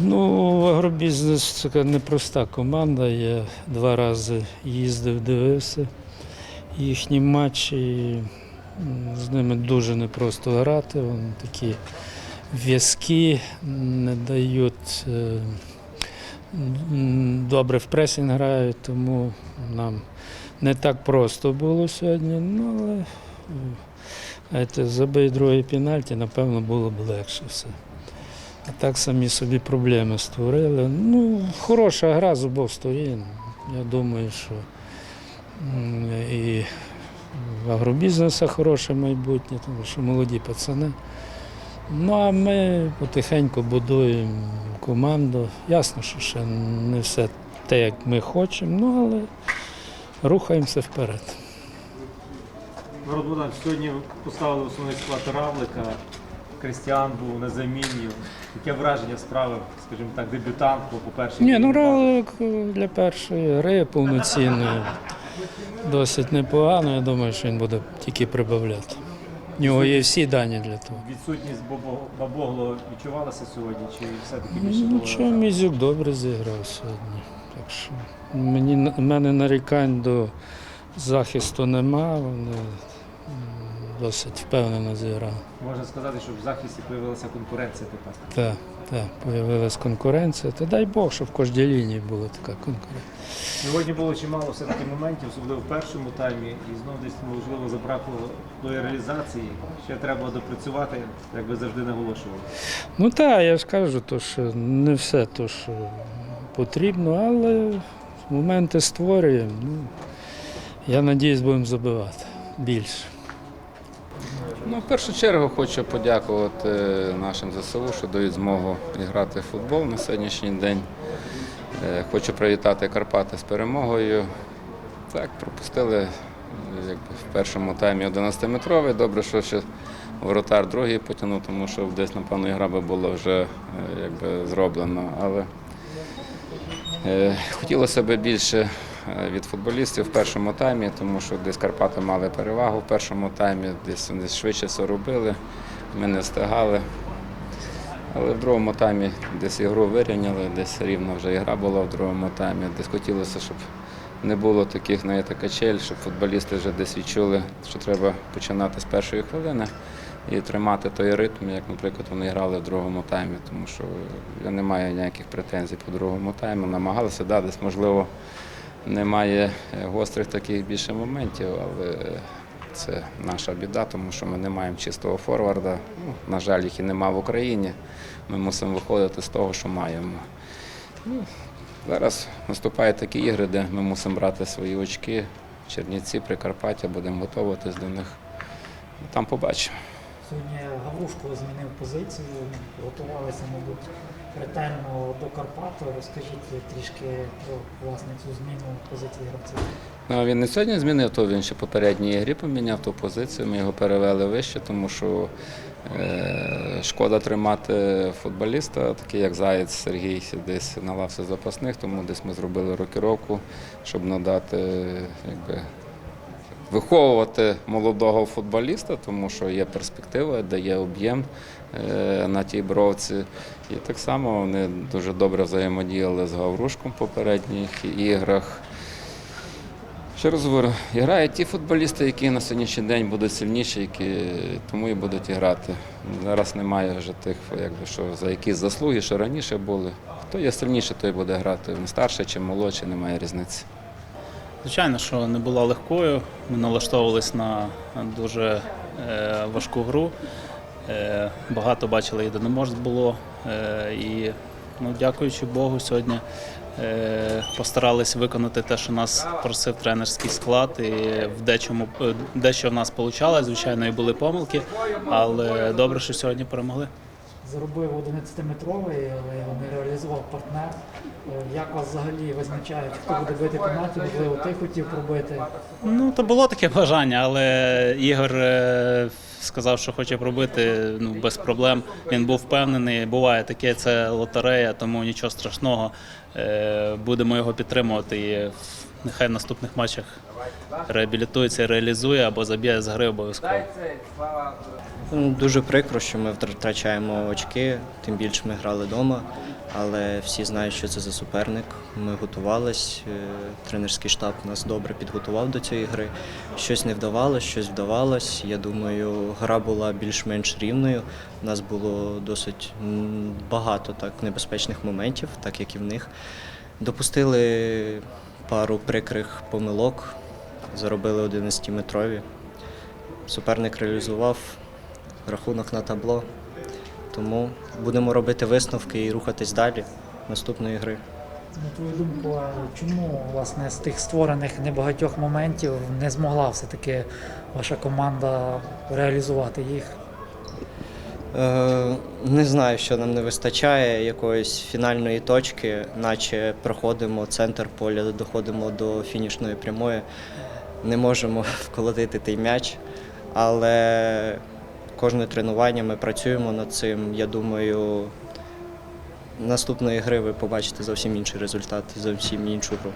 Ну, агробізнес така непроста команда. Я два рази їздив, дивився їхні матчі. З ними дуже непросто грати. Вони такі в'язкі, не дають е, добре в пресінг грають, тому нам не так просто було сьогодні. Ну, але знаєте, забий другий пенальті, напевно, було б легше все. А так самі собі проблеми створили. Ну, хороша гра з обох сторін. Я думаю, що і в агробізнесу хороше майбутнє, тому що молоді пацани. Ну а ми потихеньку будуємо команду. Ясно, що ще не все те, як ми хочемо, ну але рухаємося вперед. Народ Богдан, сьогодні поставили основний склад Равлика. Крістіан був на заміні. Яке враження справи, скажімо так, дебютант по по-перше? Ні, ну Равлик для першої гри повноцінної досить непогано. Я думаю, що він буде тільки прибавляти. У нього є всі дані для того. Відсутність Бабогло відчувалася сьогодні, чи все-таки більше Ну, було? Нічого, Мізюк добре зіграв сьогодні. Так що мені, в мене нарікань до захисту нема. Вони досить впевнено зіграли. Можна сказати, що в захисті з'явилася конкуренція тепер. Так, так, появилась конкуренція. Та дай Бог, щоб в кожній лінії була така конкуренція. Сьогодні було чимало все-таки моментів, особливо в першому таймі, і знову десь можливо забракло до реалізації. Ще треба допрацювати, як ви завжди наголошували. Ну так, я ж кажу, то, що не все то, що потрібно, але моменти створюємо. Ну, я надіюсь, будемо забивати більше. Ну, в першу чергу хочу подякувати нашим ЗСУ, що дають змогу грати в футбол на сьогоднішній день. Е, Хочу привітати Карпати з перемогою. Так, пропустили е, якби, в першому таймі 11-метровий. Добре, що ще воротар другий потягнув, тому що десь, напевно, ігра би була вже е, якби, зроблена. Але е, хотілося б більше е, від футболістів в першому таймі, тому що десь Карпати мали перевагу в першому таймі, десь вони швидше все робили, ми не встигали. Але в другому таймі десь ігру вирівняли, десь рівна вже ігра була в другому таймі. Десь хотілося, щоб не було таких знаєте, качель, щоб футболісти вже десь відчули, що треба починати з першої хвилини і тримати той ритм, як, наприклад, вони грали в другому таймі. Тому що я не маю ніяких претензій по другому тайму. Намагалися, да, десь, можливо, немає е, гострих таких більше моментів, але це наша біда, тому що ми не маємо чистого форварда. Ну, на жаль, їх і нема в Україні. Ми мусимо виходити з того, що маємо. Ну, зараз наступають такі ігри, де ми мусимо брати свої очки. Чернівці, Прикарпаття, будемо готуватись до них. Там побачимо. Сьогодні Гаврушко змінив позицію, готувалися, мабуть, ретельно до Карпат. Розкажіть трішки про власне цю зміну позиції гравців. Ну, він не сьогодні змінив, то він ще попередній грі поміняв ту позицію. Ми його перевели вище, тому що е, шкода тримати футболіста, такий як Заєць Сергій десь на лавці запасних, тому десь ми зробили рокіровку, щоб надати, якби, виховувати молодого футболіста, тому що є перспектива, дає об'єм е, на тій бровці. І так само вони дуже добре взаємодіяли з Гаврушком в попередніх іграх. Ще раз говорю, грають ті футболісти, які на сьогоднішній день будуть сильніші, які тому і будуть грати. Зараз немає вже тих, якби, що за якісь заслуги, що раніше були. Хто є сильніший, той буде грати. Не старший чи молодший, немає різниці. Звичайно, що не була легкою. Ми налаштовувались на дуже е, важку гру. Е, багато бачили єдиноборств було. Е, і ну, дякуючи Богу, сьогодні постарались виконати те, що нас просив тренерський склад. І в дечому дещо в нас вийшло. Звичайно, і були помилки, але добре, що сьогодні перемогли. Заробив 11-метровий, але його не реалізував партнер. Е, Як вас взагалі визначають, хто буде бити пенальті? Можливо, ти хотів пробити. Ну, то було таке бажання, але Ігор е, сказав, що хоче пробити ну, без проблем. Він був впевнений. Буває таке, це лотерея, тому нічого страшного. Е, Будемо його підтримувати і в- нехай в наступних матчах реабілітується, реалізує або заб'є з гри обов'язково. Ну, Дуже прикро, що ми втрачаємо очки, тим більше ми грали вдома. але всі знають, що це за суперник. Ми готувались, е, тренерський штаб нас добре підготував до цієї гри. Щось не вдавалося, щось вдавалось. Я думаю, гра була більш-менш рівною. У нас було досить багато так небезпечних моментів, так як і в них. Допустили пару прикрих помилок, заробили 11-метрові. Суперник реалізував рахунок на табло. Тому будемо робити висновки і рухатись далі наступної гри. На твою думку, а чому власне з тих створених небагатьох моментів не змогла все-таки ваша команда реалізувати їх? Е, не знаю, що нам не вистачає якоїсь фінальної точки, наче проходимо центр поля, доходимо до фінішної прямої. Не можемо вколотити той м'яч, але кожне тренування ми працюємо над цим. Я думаю, наступної гри ви побачите зовсім інший результат, зовсім іншу гру.